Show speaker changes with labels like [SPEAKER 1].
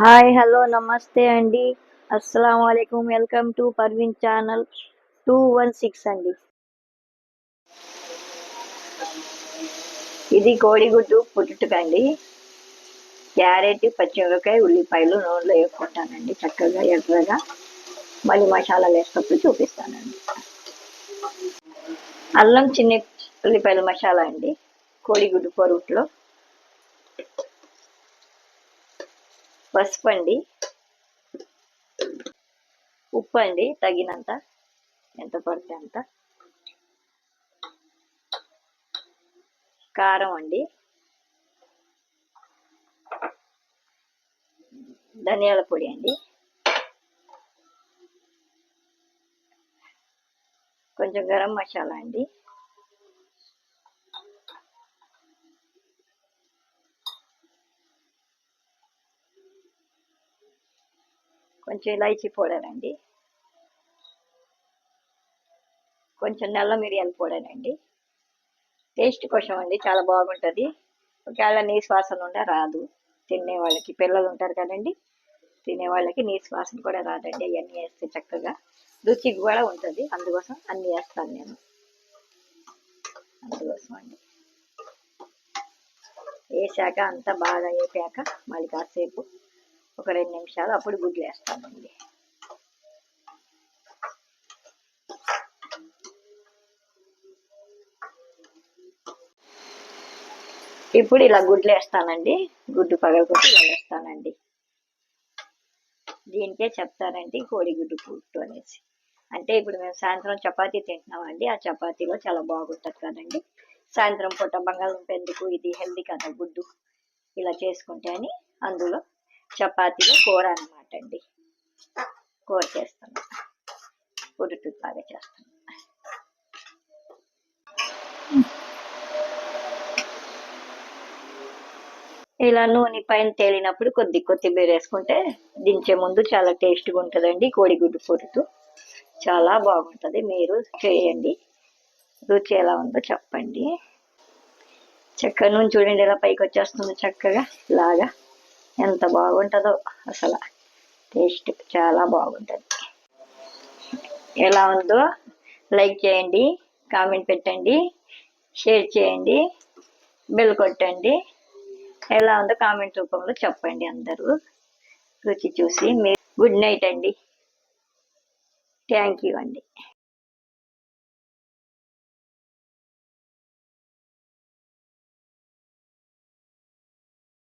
[SPEAKER 1] Hi hello నమస్తే అండి. అస్సలం వాలేకుమ్ welcome to Parveen channel two one six అండి. ఇది కోడిగుడ్డు పుట్టుకండి క్యారెట్ పచ్చిమిరపకాయ ఉల్లిపాయలు నూనెలో వేసుకుంటానండి చక్కగా ఎర్రగా. మళ్ళీ మసాలాలు వేసినప్పుడు చూపిస్తానండి. అల్లం చిన్న ఉల్లిపాయల మసాలా అండి. కోడిగుడ్డు పొరుట్లో. పసుపు అండి ఉప్పు అండి తగినంత ఎంత పడితే అంత. కారం అండి. ధనియాల పొడి అండి. కొంచెం గరం మసాలా అండి. కొంచెం ఇలాచీ పౌడర్ అండి కొంచెం నల్ల మిరియాల పౌడర్ అండి టేస్ట్ కోసం అండి చాలా బాగుంటుంది. ఒకవేళ నీ శ్వాసన ఉండే రాదు. తినే వాళ్ళకి పిల్లలు ఉంటారు కదండి తినే వాళ్ళకి నీ శ్వాసన కూడా రాదండి. అవన్నీ వేస్తే చక్కగా రుచికి కూడా ఉంటుంది. అందుకోసం అన్నీ వేస్తాను నేను. అందుకోసం అండి. వేసాక అంతా బాగా వేపాక మళ్ళీ కాసేపు ఒక రెండు నిమిషాలు అప్పుడు గుడ్లు వేస్తామండి ఇప్పుడు ఇలా గుడ్లు వేస్తానండి గుడ్డు పగలకొట్టి వేస్తానండి దీనికే చెప్తారండి కోడిగుడ్డు పుట్టు అనేసి. అంటే ఇప్పుడు మేము సాయంత్రం చపాతీ తింటున్నామండి. ఆ చపాతీలో చాలా బాగుంటుంది కదండి. సాయంత్రం పూట బంగాళం పెందుకు ఇది హెల్దీ కదా గుడ్డు. ఇలా చేసుకుంటే అని అందులో చపాతీలో కూర అనమాట అండి. కూర చేస్తాను. పొడుటు బాగా చేస్తాను. ఇలా నూనె పైన తేలినప్పుడు కొద్ది కొత్తిమీర వేసుకుంటే దించే ముందు చాలా టేస్ట్గా ఉంటుందండి కోడిగుడ్డు పొరుటు చాలా బాగుంటుంది. మీరు చేయండి. రుచి ఎలా ఉందో చెప్పండి. చక్క నూనె చూడండి ఇలా పైకి వచ్చేస్తుంది చక్కగా లాగా ఎంత బాగుంటుందో అసలు టేస్ట్ చాలా బాగుంటుంది. ఎలా ఉందో లైక్ చేయండి కామెంట్ పెట్టండి షేర్ చేయండి బెల్ కొట్టండి. ఎలా ఉందో కామెంట్ రూపంలో చెప్పండి అందరూ. రుచి చూసి మీరు గుడ్ నైట్ అండి. థ్యాంక్ యూ అండి.